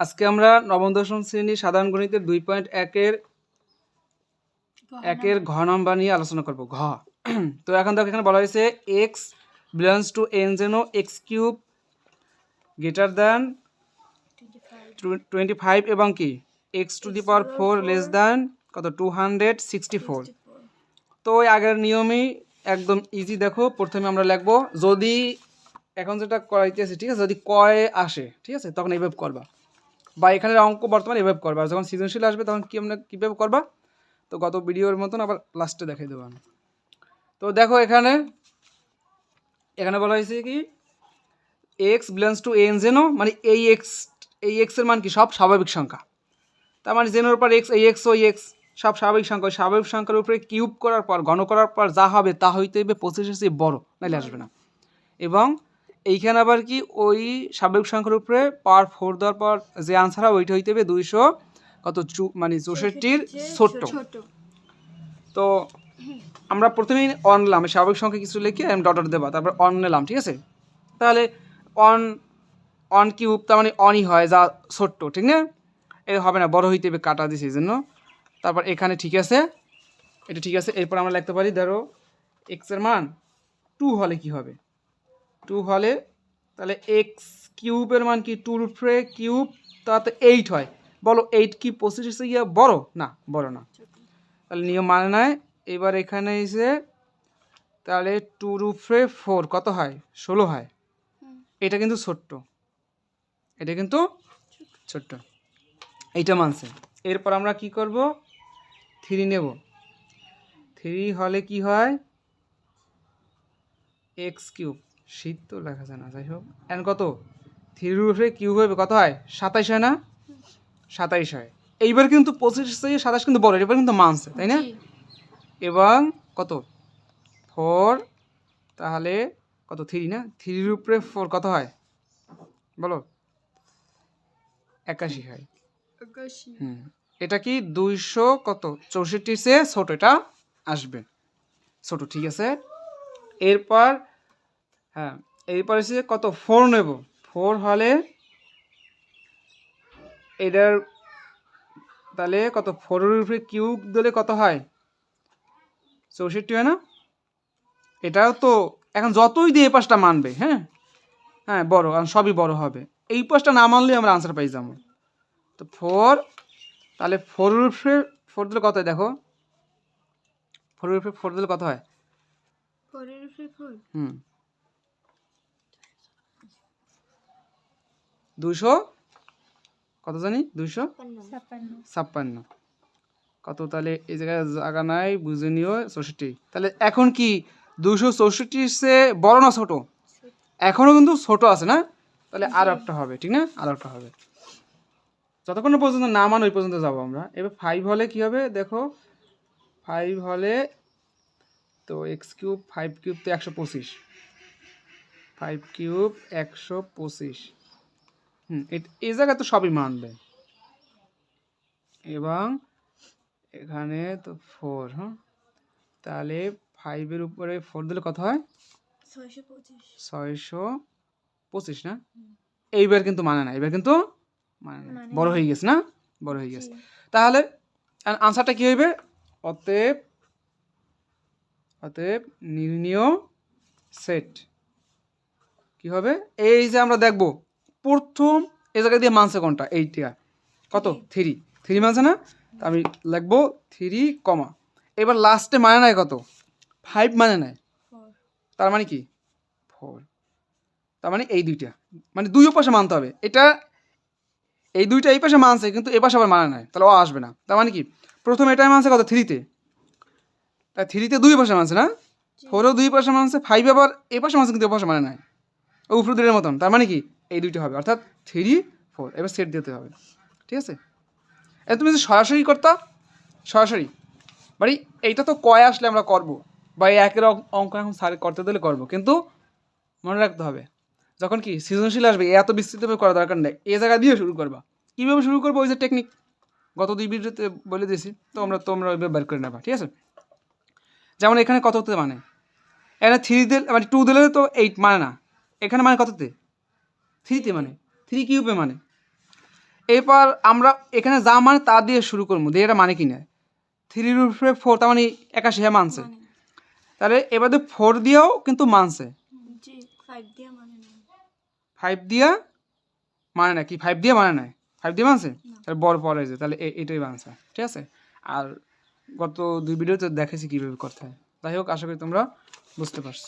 আজকে আমরা নবম, দশম শ্রেণি সাধারণ গণিতের দুই পয়েন্ট একের একের ঘ নম্বর নিয়ে আলোচনা করব, ঘ। তো এখন দেখো, এখানে বলা হয়েছে এক্স বিলংস টু এন যেন x cube greater than twenty five এবং কি? X to the power four less than কত? টু হান্ড্রেড সিক্সটি ফোর তো ওই আগের নিয়মই একদম ইজি দেখো, প্রথমে আমরা লিখব, যদি এখন যেটা করাইতেছে, ঠিক আছে? যদি কয়ে আসে, ঠিক আছে? তখন এইভাবে করবা। বা এখানের অঙ্ক বর্তমানে এভাবে করবা। যখন সৃজনশীল আসবে তখন কি আমরা কীভাবে করবা? তো গত ভিডিওর মতন আবার লাস্টে দেখাই দেবো তো দেখো এখানে এখানে বলা হয়েছে কি এক্স বিলংস টু এন জেনো মানে এই এক্স এই এক্সের মান কি? সব স্বাভাবিক সংখ্যা। তার মানে জেনোর পর এক্স এই এক্স ওই এক্স সব স্বাভাবিক সংখ্যা। স্বাভাবিক সংখ্যার উপরে কিউব করার পর, গণ করার পর যা হবে তা হইতে হবে পঁচিশের চেয়ে বড়, নাইলে আসবে না। এবং এইখানে আবার কি ওই স্বাভাবিক সংখ্যার উপরে পাওয়ার ফোর দেওয়ার পর যে আনসার হবে ওইটা হইতে হবে দুইশো কত চু মানে চৌষট্টির ছোট্ট। তো আমরা প্রথমেই অন নিলাম স্বাভাবিক সংখ্যা কিছু লিখে আমি ডটার দেবা তারপর অন নিলাম ঠিক আছে? তাহলে অন অন কিউব তার মানে অনই হয় যা ছোট্ট ঠিক না? এ হবে না বড় হইতে হবে কাটা দিছে এই জন্য। তারপর এখানে ঠিক আছে এটা ঠিক আছে এরপর আমরা লিখতে পারি ধরো এক্সের মান টু হলে কি হবে? টু হলে তাহলে এক্স কিউবের মান কি টুর উপরে কিউব তাতে এইট হয়। বলো এইট কি পঁচিশে গিয়ে বড়? না বড় না। তাহলে নিয়ম মানে নেয় এবার এখানে এসে তাহলে টু রুফে ফোর কত হয়? ষোলো হয়। এটা কিন্তু ছোট্ট। এটা কিন্তু ছোট্ট। এইটা মানছে। এরপর আমরা কি করব? থ্রি নেব। থ্রি হলে কি হয়? এক্স কিউব শীত তো লেখা যায় না যাই হোক। এন কত? থ্রি রুফে কিউব হবে কত হয়? সাতাইশ হয় না? সাতাইশ হয়। এইবার কিন্তু পঁচিশ থেকে সাতাশ কিন্তু বড় এবার কিন্তু মানছে তাই না? এবং কত? ফোর তাহলে কত? থ্রি না? থ্রির উপরে ফোর কত হয়? বলো। একাশি হয়। হুম। এটা কি দুইশো কত? চৌষট্টির চেয়ে ছোট এটা আসবে। ছোট ঠিক আছে? এরপর হ্যাঁ এরপর এসে কত? ফোর নেব। ফোর হলে এটার তাহলে কত? ফোরের উপরে কিউব দিলে কত হয়? চৌষট্টি হয় না? এটাও তো এখন যতই দিয়ে এই পাশটা মানবে হ্যাঁ? হ্যাঁ বড় কারণ সবই বড় হবে। এই পাশটা না মানলে আমরা আনসার পাই যাব। তো ফোর তাহলে ফোরের উপরে ফোর দিলে কত হয়? দেখো। ফোরের উপরে ফোর দিলে কত হয়? Four hmm. দুইশো? কত জানি? দুশো ছাপ্পান্ন। কত তাহলে এই জায়গায় জায়গা নাই, বুঝে নিও, চৌষট্টি। তাহলে এখন কি দুশো চৌষট্টির সে বড় না ছোট? এখনও কিন্তু ছোট আছে না? তাহলে আর একটা হবে, ঠিক না? আর একটা হবে। যতক্ষণ পর্যন্ত না মান ওই পর্যন্ত যাব আমরা। এবার ফাইভ হলে কি হবে? দেখো ফাইভ হলে তো এক্স কিউব ফাইভ কিউব তো একশো পঁচিশ। ফাইভ কিউব একশো পঁচিশ। হুম। এ- এই জায়গায় তো সবই মানবে। এবং এখানে তো ফোর হ্যাঁ তাহলে ফাইভের উপরে ফোর দিলে কত হয়? ছয়শো পঁচিশ। না? এইবার কিন্তু মানে না এবার কিন্তু মানে না। মানে বড় হয়ে গেছে না? বড় হয়ে গেছে। তাহলে আনসারটা কি হইবে? অতএব অতএব নির্ণীয় সেট কি হবে? এই যে আমরা দেখব প্রথম এই জায়গা দিয়ে মানছে কোনটা? এইটা কত? থ্রি থ্রি মানছে না? তা আমি লিখব থ্রি কমা এবার লাস্টে মানে নাই কত? ফাইভ মানে ফোর তার মানে কি? ফোর তার মানে এই দুইটা। মানে দুই পাশে মানতে হবে। এটা এই দুইটা এই পাশে মানছে কিন্তু এ পাশে আবার মানে নাই। তাহলে ও আসবে না। তার মানে কি? প্রথম এটাই মানছে কত? থ্রিতে তা। থ্রিতে দুই পাশে মানছে না? ফোরও দুই পাশে মানছে ফাইভ আবার এ পাশে মানছে কিন্তু এ পাশে মানে ও উপরে দুইটার মতন। তার মানে কি? এই দুইটা হবে। অর্থাৎ থ্রি ফোর এবার সেট দিতে হবে। ঠিক আছে? এ তুমি যদি সরাসরি করতা, সরাসরি মানে এইটা তো কয় আসলে আমরা করব। বা এই একের অঙ্ক- এখন স্যার করতে দিলে করব। কিন্তু মনে রাখতে হবে, যখন কি সৃজনশীল আসবে, এত বিস্তৃতভাবে করা দরকার নেই। এই জায়গা দিয়ে শুরু করবা। কীভাবে শুরু করব ওই যে টেকনিক গত দুই ভিডিওতে বলে দিয়েছি। তো আমরা তোমরা ওইভাবে বের করে নেবা। ঠিক আছে? যেমন এখানে কততে মানে? এখানে থ্রি দিলে মানে টু দিলে তো এইট মানে না। এখানে মানে কততে? থ্রিতে মানে থ্রি কিউবে মানে। এরপর আমরা এখানে যা মানে তা দিয়ে শুরু করব দিয়ে এটা মানে কি না থ্রির উপরে ফোর তার মানে একাশি হ্যাঁ মানছে। তাহলে এবার ফোর দিয়েও কিন্তু মানছে। ফাইভ দিয়ে মানে ফাইভ দিয়া মানে না কি? ফাইভ দিয়ে মানে নাই ফাইভ দিয়ে মানছে? তাহলে বড় পরে যে তাহলে এটাই মানছে। ঠিক আছে? আর গত দুই ভিডিওতে দেখেছি কীভাবে করতে হয়। যাই হোক আশা করি তোমরা বুঝতে পারছ।